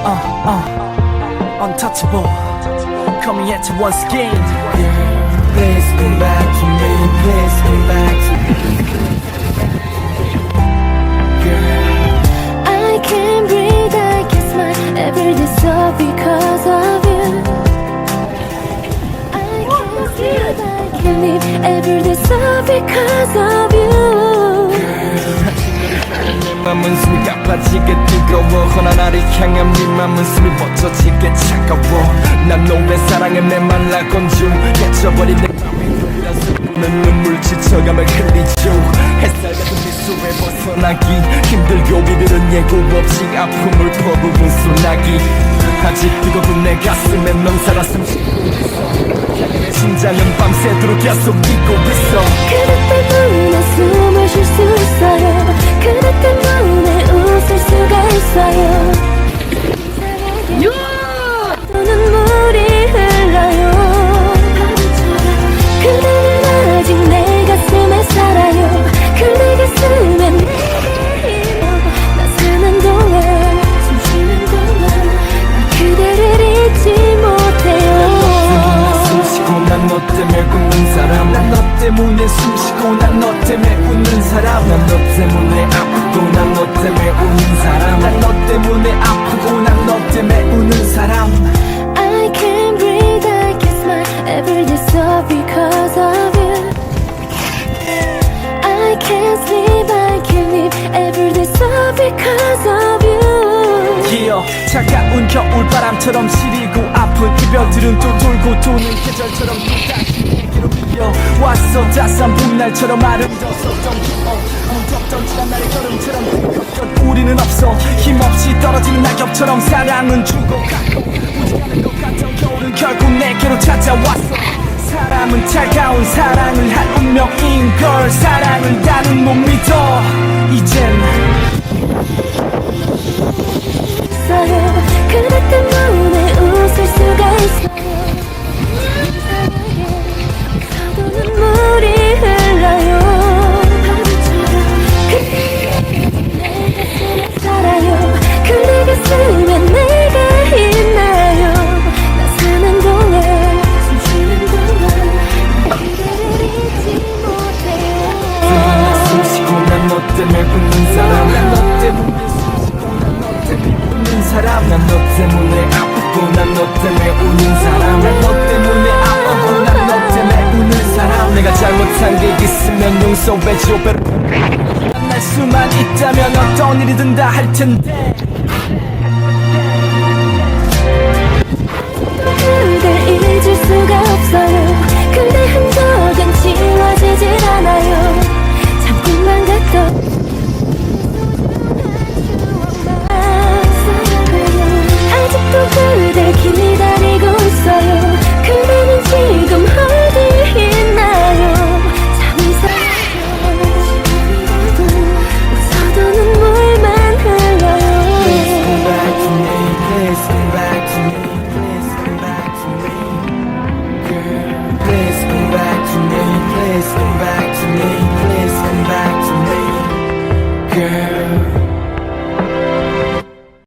uh, uh, untouchable. Coming at you once again. Yeah. Please come back to me. Please come back to me. Girl. I can't breathe, I can't smile every day so because of you. I can't sleep, I can't live every day so because of you. 내 맘은 숨이 가빠지게 뜨거워. 허나 나를 향한 네 맘은 숨이 멎어지게 차가워. 난 너의 사랑에 메말라 건중 깨쳐버린 내 맘이 흘려서 는 눈물 지쳐감을 흘리죠. 햇살 같은 미소에 벗어나기. 힘들고 이들은 예고 없이 아픔을 퍼부은 소나기. 아직 뜨거운 내 가슴에 넌 살아 숨쉬고 있어. 내 심장은 밤새도록 계속 뛰고 있어 때문에 숨 쉬고 난 너 때문에 웃는 사람 난 너 때문에 아프고 난 너 때문에 웃는 사람 난 너 때문에 아프고 난 너 때문에 웃는 사람 I can't breathe, I can't smile every day so because of you. I can't sleep, I can't live every day so because of you. 기어 차가운 겨울바람처럼 시리고 아픈 이별들은 또 돌고 도는 계절처럼 또 밀려 따스한 봄날처럼 아름다웠었던 기억 무덥던 지난 날의 걸음처럼 뜨겁던 우리는 없어. 힘없이 떨어지는 낙엽처럼 사랑은 죽어가고 오지 않을 것 같던 겨울은 결국 내게로 찾아왔어. 사람은 차가운 사랑을 할 운명인 걸 사랑을 나는 못 믿어. 이젠 웃는 사람. 난너 때문에 너 때문에 웃는 사람 난 너 때문에 아프고 난 너 때문에 우는 사람. 난 너 때문에 아프고 난 너 때문에 우는 사람. 내가 잘못한 게 있으면 용서해줘 만날 수만 있다면 어떤 일이든 다 할 텐데